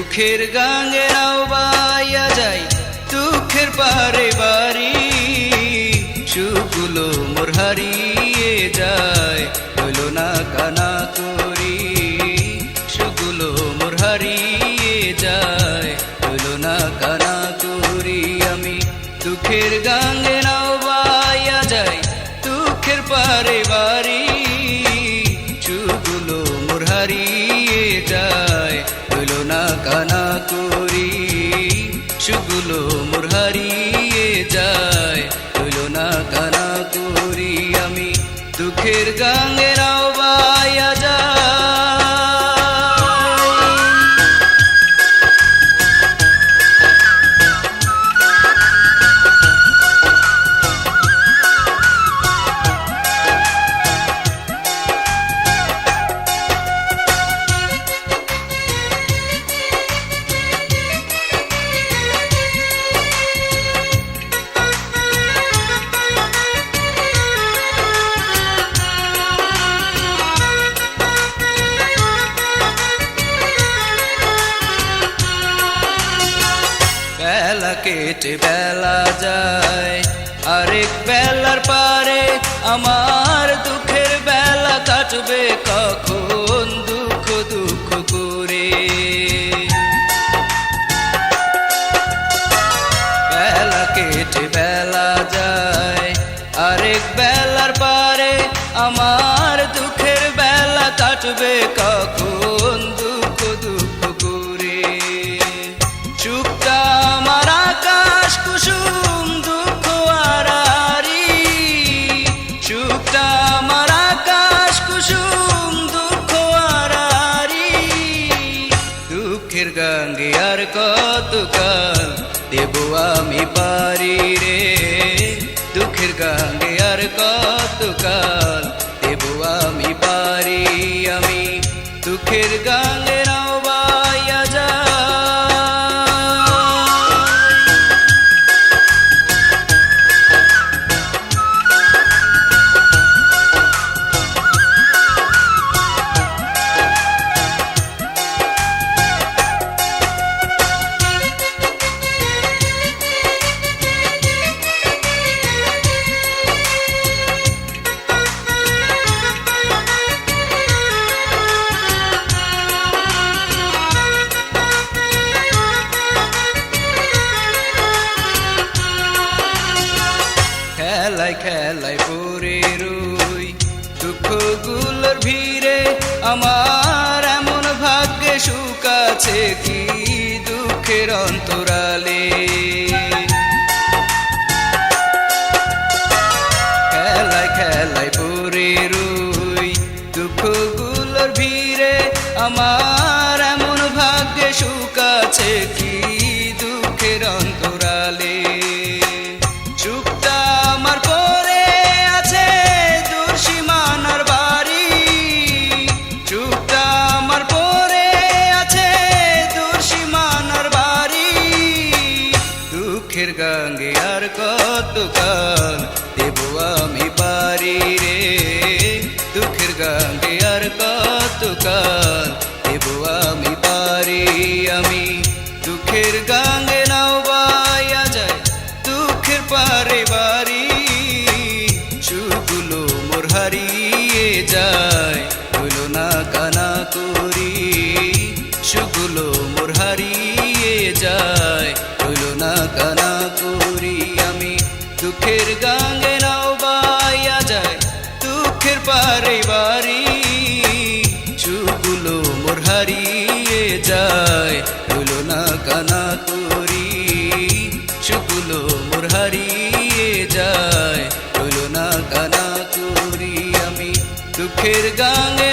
দুঃখের গাঙ্গে নাও বাইয়া যাই, দুঃখের পারে বাড়ি। সুগুলো মোর হারিয়ে যায়, হইল না কানা করি। সুগুলো মোর হারিয়ে যায়, হইল না কানা করি। আমি দুঃখের গাঙ্গে দুঃখের গাঙ্গে নাও বেলা কেটে বেলা যায়। আরেক বেলার পারে আমার দুঃখের বেলা কাটবে কখন দুঃখ দুঃখ করে। বেলা কেটে বেলা যায়। আরেক বেলার পারে আমার দুঃখের বেলা কাটবে কখন দুঃখ আর কত কাল দেব আমি পারি রে। দুঃখের গঙ্গে আর কত কাল দেব আমি পারি আমি। দুঃখের গঙ্গে আমার এমন ভাগ্যে সুখ আছে কি দুঃখের অন্তরালে? খেলায় খেলায় পরে রুই দুঃখগুলোর ভিড়ে আমার এমন ভাগ্যে সুখ আছে কি দুঃখের গঙ্গে আর কত কাল দেব আমি পারি রে? দুঃখের গঙ্গে আর কত কাল হারিয়ে যায়। হইল না কানা তোরি সুগুলো মোর হারিয়ে যায়। হইল না কানা করি, আমি দুঃখের গাঙ্গে